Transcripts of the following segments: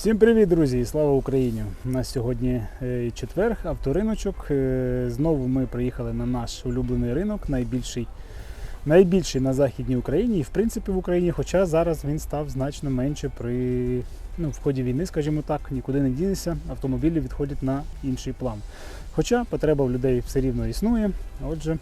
Всім привіт, друзі! і Слава Україні! У нас сьогодні е, четверг, авториночок. Е, Знову ми приїхали на наш улюблений ринок, найбільший, найбільший на Західній Україні і в принципі в Україні, хоча зараз він став значно менше при ну, в ході війни, скажімо так, нікуди не дінешся, автомобілі відходять на інший план. Хоча потреба в людей все рівно існує. Отже,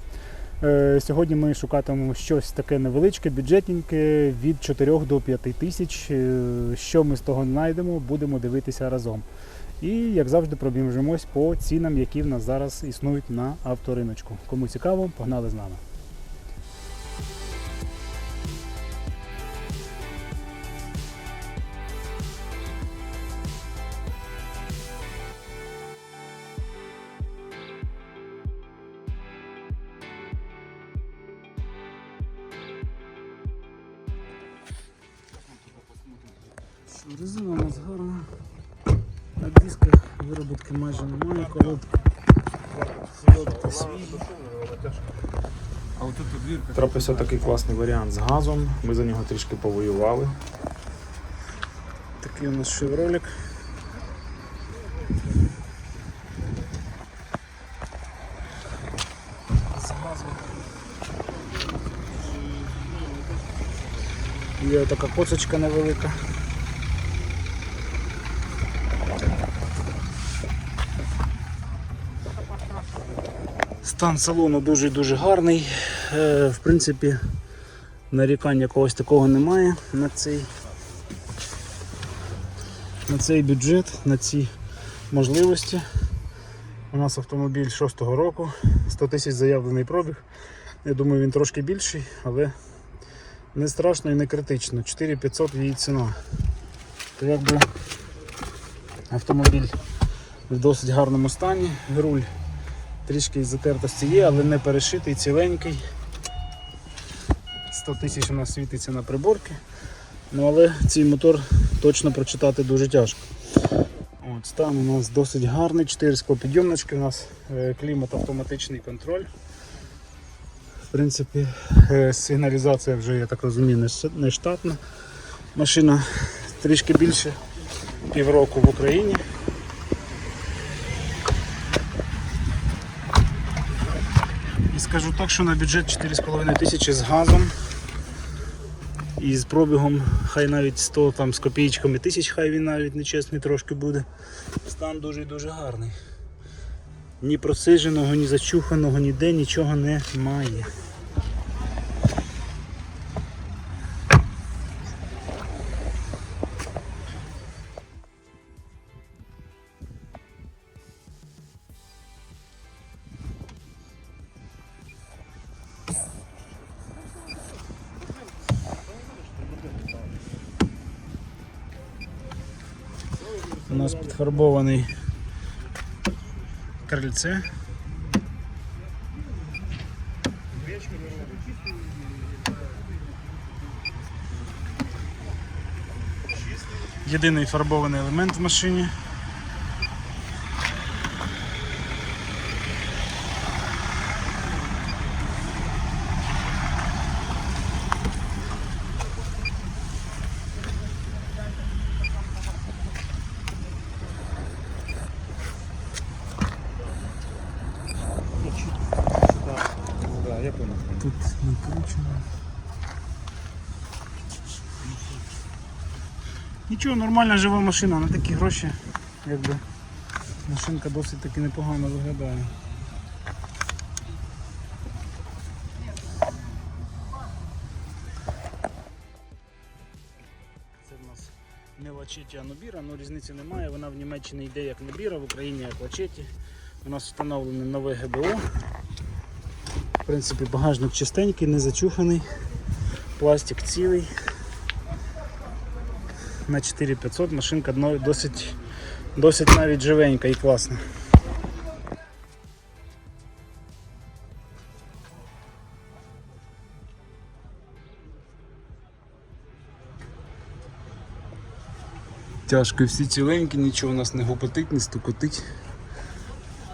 Сьогодні ми шукатимемо щось таке невеличке, бюджетненьке від 4 до 5 тисяч. Е, Що ми з того знайдемо, будемо дивитися разом. І як завжди пробіжимось по цінам, які в нас зараз існують на авториночку. Кому цікаво, погнали з нами. Резина у нас гарна. На дисках вироботки майже немає, коробки. Коробки свій. А от тут двірка. Трапився такий класний варіант з газом. Ми за нього трішки повоювали. Такий у нас шевролик. З газом. Є така косочка невелика. Стан салону дуже-дуже гарний. Е, В принципі, нарікань якогось такого немає на цей на цей бюджет, на ці можливості. У нас автомобіль 6-го року, 100 тисяч заявлений пробіг. Я думаю, він трошки більший, але не страшно і не критично. 4500 її ціна. То якби автомобіль в досить гарному стані. Руль трішки затертості є, але не перешитий, ціленький. 100 тисяч у нас світиться на приборки. Ну, але цей мотор точно прочитати дуже тяжко. От, стан у нас досить гарний, 4 склопідйомнички, у нас е, клімат автоматичний контроль. В принципі, е, сигналізація вже, я так розумію, не штатна. Машина трішки більше півроку в Україні. Скажу так, що на бюджет 4,5 тисячі з газом і з пробігом хай навіть 100 там, з копійками тисяч, хай він навіть нечесний трошки буде. Стан дуже і дуже гарний. Ні просиженого, ні зачуханого, ніде нічого немає. Нас крильце. Єдиний фарбований елемент в машині. Да, я понял. Тут накручено. Нічого, нормальна жива машина, на такі гроші, якби машинка досить таки непогано виглядає. Це в нас не Лачеті, а Нобіра, але різниці немає. Вона в Німеччині йде як Нобіра, в Україні як Лачеті. У нас встановлене нове ГБО. В принципі, багажник чистенький, не зачуханий, пластик цілий. На 4500 машинка досить, досить навіть живенька і класна. Тяжко всі ціленькі, нічого у нас не гупотить, не стукотить.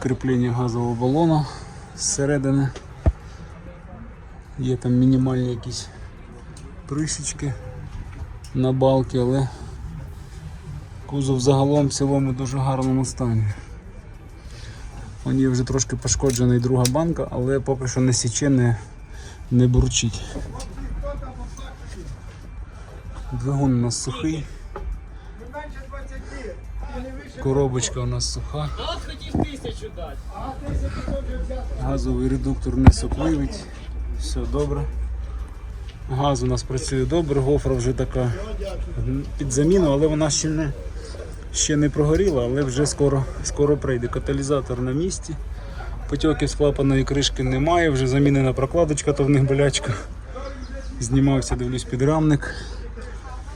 Кріплення газового балону зсередини. Є там мінімальні якісь прищечки на балки, але Кузов загалом в цілому дуже гарному стані. Он є вже трошки пошкоджений друга банка, але поки що не січе, не, не бурчить. Двигун у нас сухий. Коробочка у нас суха. Газовий редуктор не сопливить. Все добре. Газ у нас працює добре, гофра вже така під заміну, але вона ще не, ще не прогоріла, але вже скоро, скоро прийде. Каталізатор на місці. Потьоків з клапаної кришки немає, вже замінена прокладочка, то в них болячка. Знімався, дивлюсь, підрамник.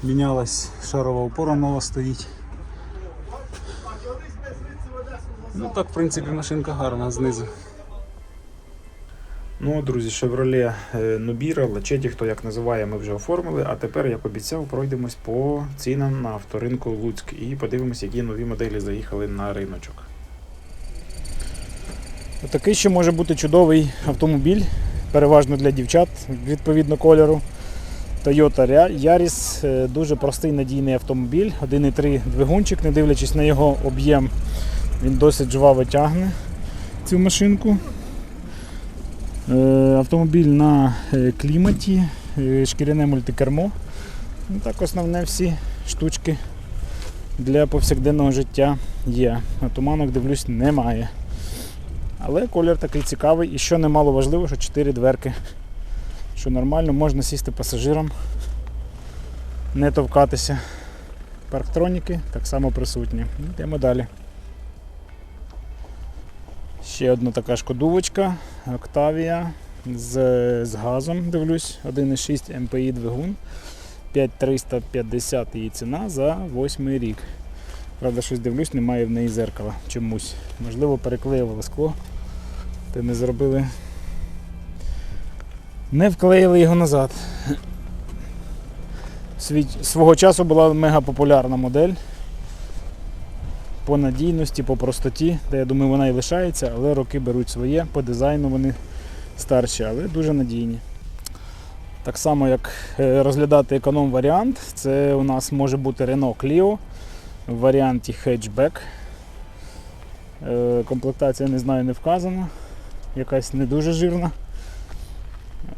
Мінялась шарова опора нова стоїть. Ну так, в принципі, машинка гарна знизу. Ну, друзі, Chevrolet е, Nubira, Лачеті, хто як називає, ми вже оформили. А тепер, як обіцяв, пройдемось по цінам на авторинку Луцьк і подивимось, які нові моделі заїхали на риночок. Такий ще може бути чудовий автомобіль, переважно для дівчат, відповідно кольору. Toyota Yaris е, дуже простий надійний автомобіль, 1,3 двигунчик, не дивлячись на його об'єм, він досить жваво тягне цю машинку. Е, Автомобіль на е, кліматі, е, шкіряне мультикермо. Ну, Так основне всі штучки для повсякденного життя є. А туманок, дивлюсь, немає. Але колір такий цікавий і що немало важливо, що 4 дверки. Що нормально, можна сісти пасажирам, не товкатися. Парктроніки так само присутні. Йдемо далі. Ще одна така шкодувочка Octavia з, з газом, дивлюсь, 1,6 MPI двигун. 5350 її ціна за 8 рік. Правда, щось дивлюсь, немає в неї зеркала чомусь. Можливо, переклеювали скло. Та не зробили. Не вклеїли його назад. Свого часу була мега популярна модель. По надійності, по простоті, де я думаю, вона і лишається, але роки беруть своє, по дизайну вони старші, але дуже надійні. Так само, як е, розглядати економ-варіант, це у нас може бути Renault Clio в варіанті хетчбек. Е, Комплектація не знаю, не вказана. Якась не дуже жирна.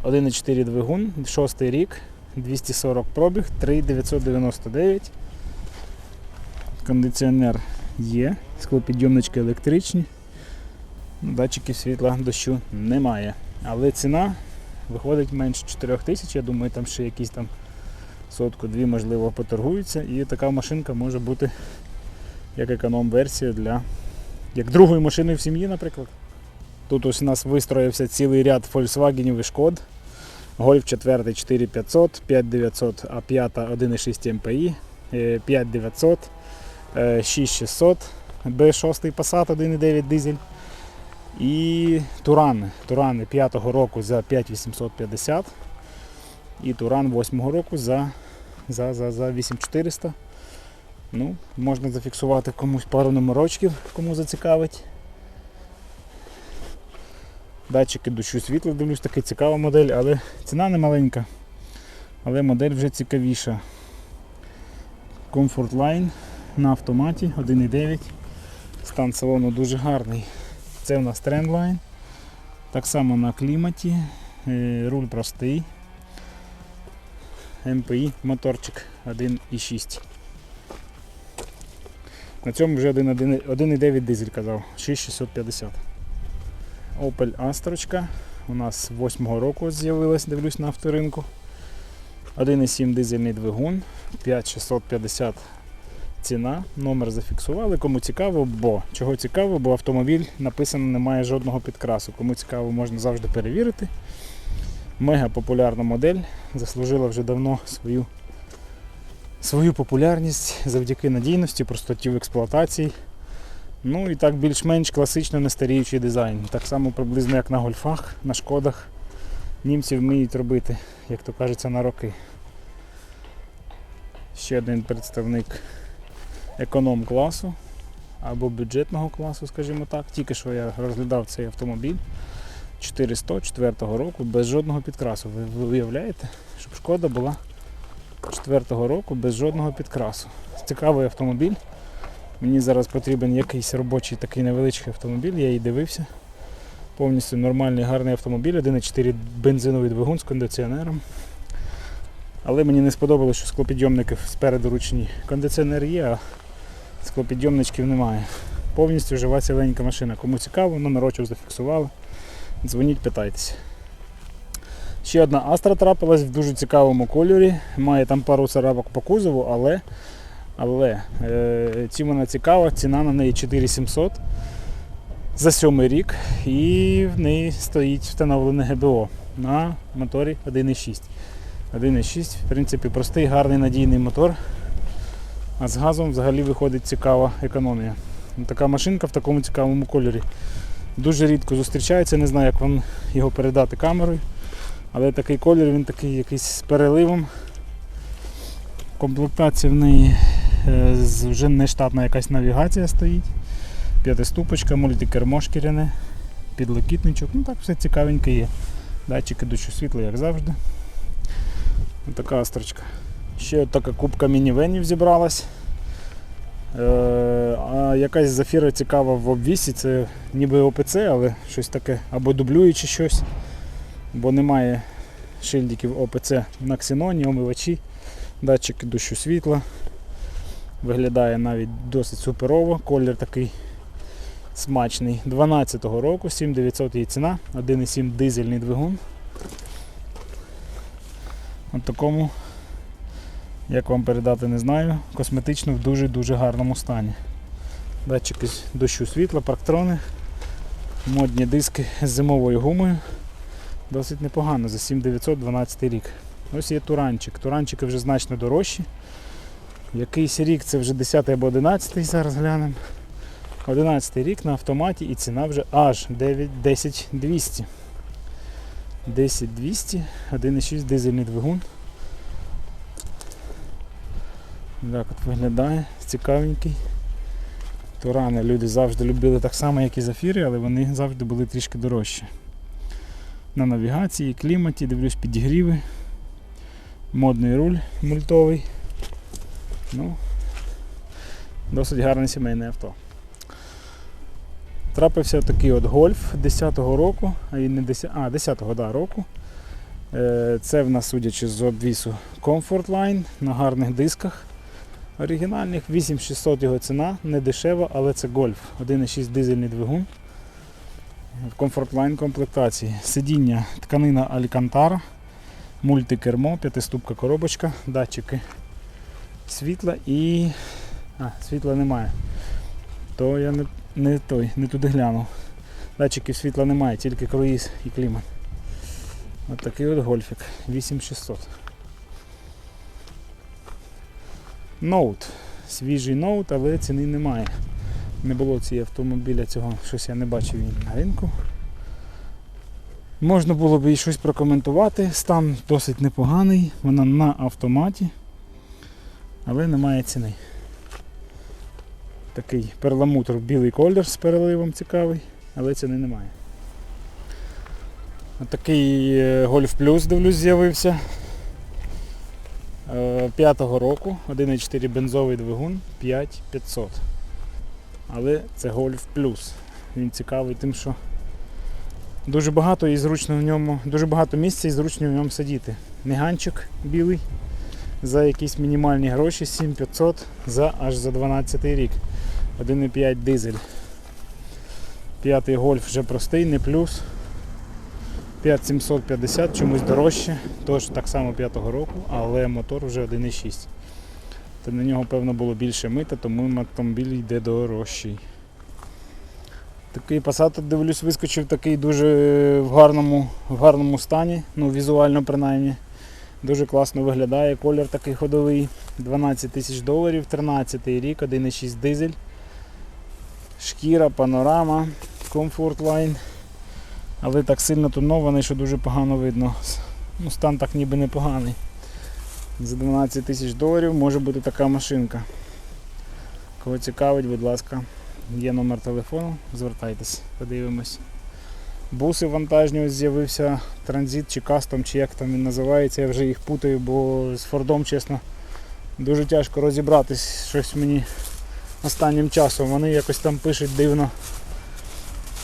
1,4 двигун, 6 рік, 240 пробіг, 3,999. Кондиціонер є, склопідйомнички електричні. Датчиків світла дощу немає. Але ціна виходить менше 4 тисяч. Я думаю, там ще якісь там сотку-дві, можливо, поторгуються. І така машинка може бути як економ-версія для як другою машиною в сім'ї, наприклад. Тут ось у нас вистроївся цілий ряд Volkswagen і Шкод. Golf 4 4500, 5900, а 5 1,6 MPI, е, 5900, е, 6600, B6 Passat 1,9 дизель. І Турани. Турани 5-го року за 5850 і Туран 8-го року за, за, за, за 8400. Ну, можна зафіксувати комусь пару номерочків, кому зацікавить. Датчики дощу світла, дивлюсь, така цікава модель, але ціна не маленька. Але модель вже цікавіша. Comfort Line на автоматі 1.9. Стан салону дуже гарний. Це у нас Trendline. Так само на кліматі. Е, Руль простий. MPI моторчик 1.6. На цьому вже 1.9 дизель казав, 6650. Opel Astra у нас 8-го року з'явилась, дивлюсь на авторинку. 1,7 дизельний двигун, 5650 ціна, номер зафіксували. Кому цікаво, бо чого цікаво, бо автомобіль написано немає жодного підкрасу. Кому цікаво, можна завжди перевірити. Мега популярна модель, заслужила вже давно свою, свою популярність завдяки надійності, простоті в експлуатації. Ну і так більш-менш класично нестаріючий дизайн. Так само приблизно як на гольфах, на шкодах. Німці вміють робити, як то кажеться, на роки. Ще один представник економ класу або бюджетного класу, скажімо так. Тільки що я розглядав цей автомобіль 404 року без жодного підкрасу. Ви, уявляєте, щоб шкода була четвертого року без жодного підкрасу. Цікавий автомобіль. Мені зараз потрібен якийсь робочий такий невеличкий автомобіль, я її дивився. Повністю нормальний гарний автомобіль, 1,4 бензиновий двигун з кондиціонером. Але мені не сподобалося, що склопідйомники спереду ручні. Кондиціонер є, а склопідйомничків немає. Повністю жива ціленька машина. Кому цікаво, номерочок зафіксували. Дзвоніть, питайтеся. Ще одна Астра трапилась в дуже цікавому кольорі. Має там пару царапок по кузову, але, але е, чим вона цікава, ціна на неї 4700 за сьомий рік. І в неї стоїть встановлене ГБО на моторі 1.6. 1.6, в принципі, простий, гарний надійний мотор. А з газом взагалі виходить цікава економія. Така машинка в такому цікавому кольорі. Дуже рідко зустрічається, не знаю, як вам його передати камерою. Але такий колір, він такий якийсь з переливом. Комплектація в неї е, вже не штатна якась навігація стоїть. П'ятиступочка, мультикермо шкіряне, підлокітничок. Ну так все цікавеньке є. Датчики дощу світла, як завжди. Така астрочка. Ще така кубка мінівенів зібралась. Е, а якась зафіра цікава в обвісі, це ніби ОПЦ, але щось таке або дублюючи щось, бо немає шильдиків ОПЦ на ксеноні, омивачі, датчики дощу світла. Виглядає навіть досить суперово, колір такий смачний. 12-го року, 7900 її ціна, 1,7 дизельний двигун. От такому, як вам передати, не знаю, косметично в дуже-дуже гарному стані. Датчики з дощу світла, парктрони, модні диски з зимовою гумою. Досить непогано за 7912 рік. Ось є туранчик. Туранчики вже значно дорожчі. Якийсь рік це вже 10 або 11 зараз глянемо. 11 рік на автоматі і ціна вже аж 9, 10 200. 10 200, 1,6 дизельний двигун. Так от виглядає, цікавенький. Турани люди завжди любили так само, як і зафіри, але вони завжди були трішки дорожчі. На навігації, кліматі, дивлюсь підігріви. Модний руль мультовий. Ну, досить гарне сімейне авто. Трапився такий от гольф 10-го року, а не 10, а 10-го да, року. Е, Це в нас, судячи з обвісу, Comfort Line на гарних дисках. Оригінальних 8600 його ціна, не дешева, але це гольф. 1,6 дизельний двигун. В Comfort Line комплектації. Сидіння тканина Алькантара, мультикермо, п'ятиступка коробочка, датчики світла і. А, світла немає. То я не, не той, не туди глянув. Датчиків світла немає, тільки круїз і клімат. Ось такий от гольфік. 8600. Ноут. Свіжий ноут, але ціни немає. Не було цієї автомобіля цього, щось я не бачив він на ринку. Можна було б і щось прокоментувати. Стан досить непоганий, вона на автоматі, але немає ціни. Такий перламутр білий колір з переливом цікавий, але ціни немає. Такий Golf Plus, дивлюсь, з'явився. Е, П'ятого року, 1,4 бензовий двигун 5500. Але це Golf Plus. Він цікавий тим, що дуже багато і зручно в ньому, дуже багато місця і зручно в ньому сидіти. Міганчик білий за якісь мінімальні гроші 7500 за аж за 12 рік. 1,5 дизель. П'ятий гольф вже простий, не плюс. 5750, чомусь дорожче, тож так само 5-го року, але мотор вже 1,6. То на нього, певно, було більше мита, тому автомобіль йде дорожчий. Такий Passat, дивлюсь, вискочив такий дуже в гарному, в гарному стані, ну візуально принаймні. Дуже класно виглядає, колір такий ходовий. 12 тисяч доларів, 13 рік, 1,6 дизель. Шкіра, панорама, Comfort Line. Але так сильно тонований, що дуже погано видно. Ну, стан так ніби непоганий. За 12 тисяч доларів може бути така машинка. Кого цікавить, будь ласка, є номер телефону, звертайтесь, подивимось. Буси вантажні ось з'явився транзит чи кастом, чи як там він називається, я вже їх путаю, бо з Фордом, чесно, дуже тяжко розібратись щось мені останнім часом. Вони якось там пишуть дивно.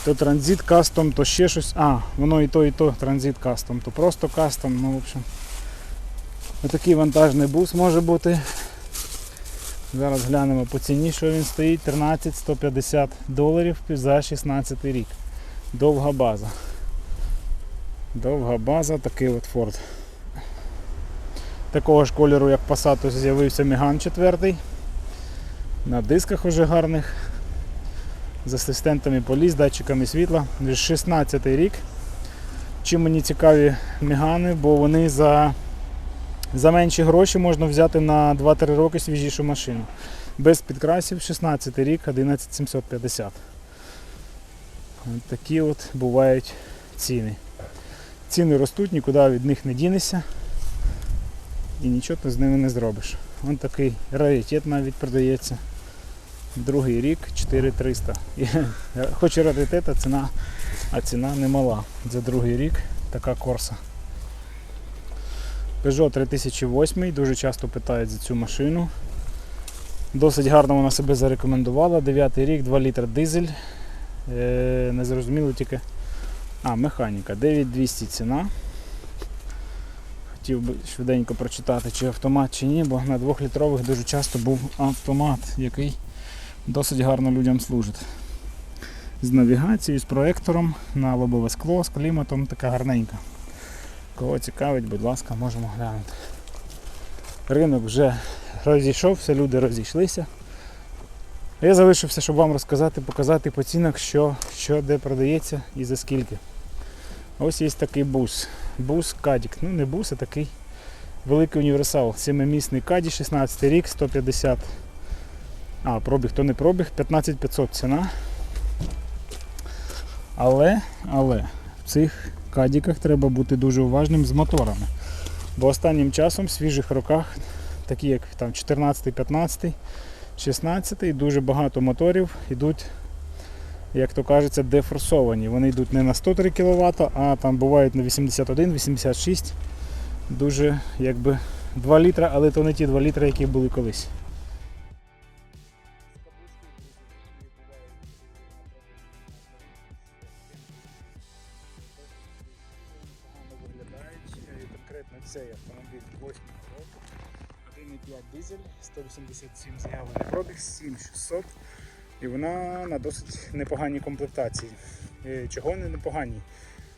То транзит кастом, то ще щось. А, воно і то, і то транзит кастом, то просто кастом, ну в общем. Отакий вантажний бус може бути. Зараз глянемо по ціні, що він стоїть. 13 150 доларів за 16 рік. Довга база. Довга база, такий от Ford. Такого ж кольору, як Passat, з'явився Меган 4. На дисках уже гарних. З асистентами поліс, датчиками світла. 16 рік. Чим мені цікаві Мегани, бо вони за, за менші гроші можна взяти на 2-3 роки свіжішу машину. Без підкрасів 16 рік 11750. От такі от бувають ціни. Ціни ростуть, нікуди від них не дінешся. І нічого ти з ними не зробиш. Ось такий раритет навіть продається. Другий рік 4300. І, Хоч і раритет, а ціна, а ціна немала. За другий рік така корса. Peugeot 3008, дуже часто питають за цю машину. Досить гарно вона себе зарекомендувала. 9 рік, 2 літр дизель. Е, не зрозуміло тільки. А, механіка. 9200 ціна. Хотів би швиденько прочитати, чи автомат, чи ні, бо на 2-літрових дуже часто був автомат, який досить гарно людям служить. З навігацією, з проектором на лобове скло, з кліматом, така гарненька. Кого цікавить, будь ласка, можемо глянути. Ринок вже розійшовся, люди розійшлися. Я залишився, щоб вам розказати, показати по цінах, що, що де продається і за скільки. Ось є такий бус. Бус Кадік. Ну не бус, а такий великий універсал. Сімимісний Каді, 16 рік, 150. А, пробіг, то не пробіг, 15500 ціна. Але, але в цих кадіках треба бути дуже уважним з моторами. Бо останнім часом в свіжих роках, такі як там 14, 15, 16, дуже багато моторів йдуть, як то кажеться, дефорсовані. Вони йдуть не на 103 кВт, а там бувають на 81, 86. Дуже якби 2 літра, але то не ті 2 літра, які були колись. 7600. І вона на досить непоганій комплектації. Е, Чого не непоганій?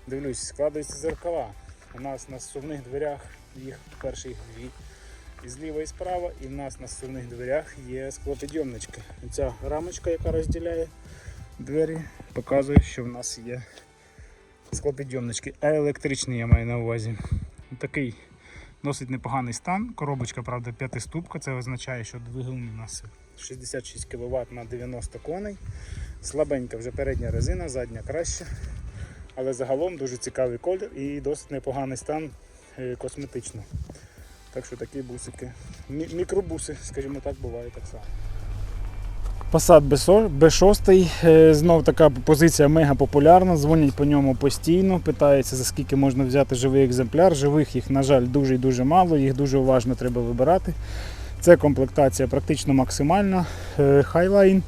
Дивлюсь, складаються зеркала. У нас на сувних дверях їх перших дві. І зліва і справа, і в нас на сувних дверях є склопідйомнички. Ця рамочка, яка розділяє двері, показує, що в нас є склопідйомнички. А електричний я маю на увазі. Такий досить непоганий стан. Коробочка, правда, п'ятиступка. Це означає, що двигун у нас 66 кВт на 90 коней. Слабенька вже передня резина, задня краще. Але загалом дуже цікавий колір і досить непоганий стан е, косметично. Так що такі бусики. Мікробуси, скажімо так, бувають так само. Passat B6, е, знов така позиція мега популярна, дзвонять по ньому постійно, питаються за скільки можна взяти живий екземпляр. Живих їх, на жаль, дуже і дуже мало, їх дуже уважно треба вибирати. Це комплектація практично максимальна. Е, Highline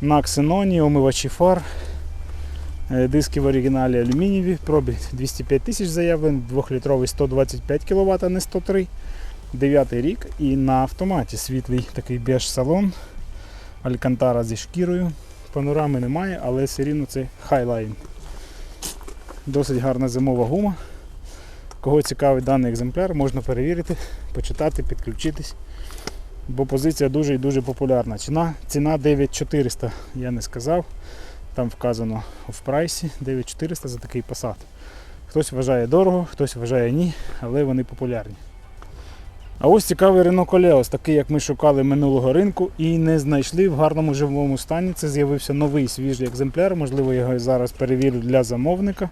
на ксеноні, омивачі фар, е, диски в оригіналі алюмінієві, пробіг 205 тисяч заявлений, 2-літровий 125 кВт, а не 103. 9 рік і на автоматі світлий такий беж салон. Алькантара зі шкірою. Панорами немає, але все рівно це Highline. Досить гарна зимова гума. Кого цікавить даний екземпляр, можна перевірити, почитати, підключитись. Бо позиція дуже і дуже популярна. Ціна, ціна 9400, я не сказав. Там вказано в прайсі 9400 за такий Passat. Хтось вважає дорого, хтось вважає ні, але вони популярні. А ось цікавий Renault Koleos, такий, як ми шукали минулого ринку і не знайшли в гарному живому стані. Це з'явився новий свіжий екземпляр, можливо, я його зараз перевірю для замовника.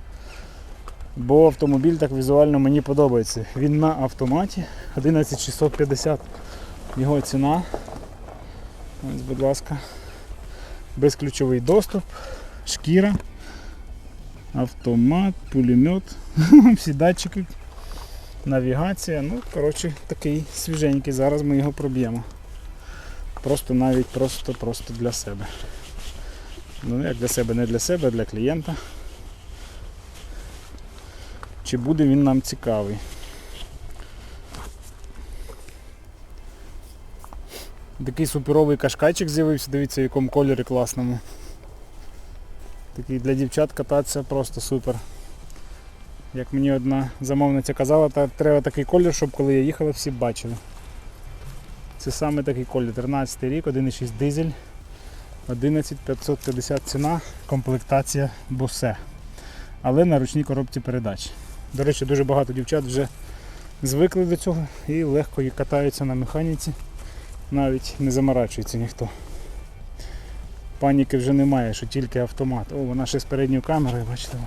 Бо автомобіль так візуально мені подобається. Він на автоматі 11650. Його ціна. Ось, будь ласка. Безключовий доступ, шкіра. автомат, пулемет, всі датчики, навігація. Ну, коротше, такий свіженький. Зараз ми його проб'ємо. Просто навіть просто, просто для себе. Ну, як для себе, не для себе, а для клієнта. Чи буде він нам цікавий? Такий суперовий кашкайчик з'явився, дивіться, в якому кольорі класному. Такий для дівчат кататися просто супер. Як мені одна замовниця казала, та треба такий колір, щоб коли я їхала, всі бачили. Це саме такий колір. 13 рік, 1,6 дизель, 11550 ціна, комплектація Bose. Але на ручній коробці передач. До речі, дуже багато дівчат вже звикли до цього і легко катаються на механіці, навіть не заморачується ніхто. Паніки вже немає, що тільки автомат. О, вона ще з передньою камерою, бачите.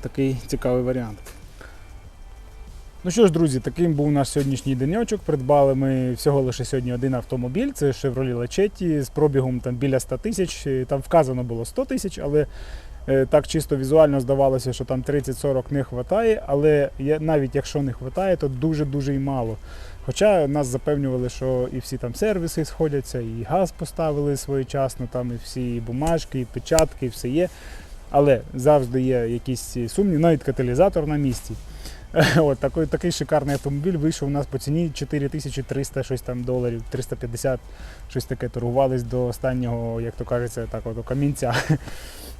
Такий цікавий варіант. Ну що ж, друзі, таким був наш сьогоднішній денечок. Придбали ми всього лише сьогодні один автомобіль. Це Chevrolet Lachetti з пробігом там біля 100 тисяч. Там вказано було 100 тисяч, але так чисто візуально здавалося, що там 30-40 не вистачає. Але навіть якщо не вистачає, то дуже-дуже і мало. Хоча нас запевнювали, що і всі там сервіси сходяться, і газ поставили своєчасно, там і всі і бумажки, і печатки, і все є. Але завжди є якісь сумні, навіть каталізатор на місці. От такий, такий шикарний автомобіль вийшов у нас по ціні 4300 щось там доларів, 350, щось таке торгувались до останнього, як то кажеться, так от камінця.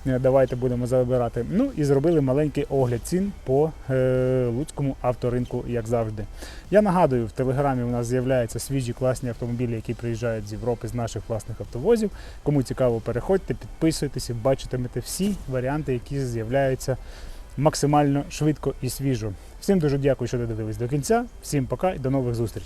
Давайте будемо забирати. Ну і зробили маленький огляд цін по е, луцькому авторинку, як завжди. Я нагадую, в телеграмі у нас з'являються свіжі класні автомобілі, які приїжджають з Європи з наших власних автовозів. Кому цікаво, переходьте, підписуйтесь, бачитимете всі варіанти, які з'являються максимально швидко і свіжо. Всім дуже дякую, що додивились до кінця. Всім пока і до нових зустрічей.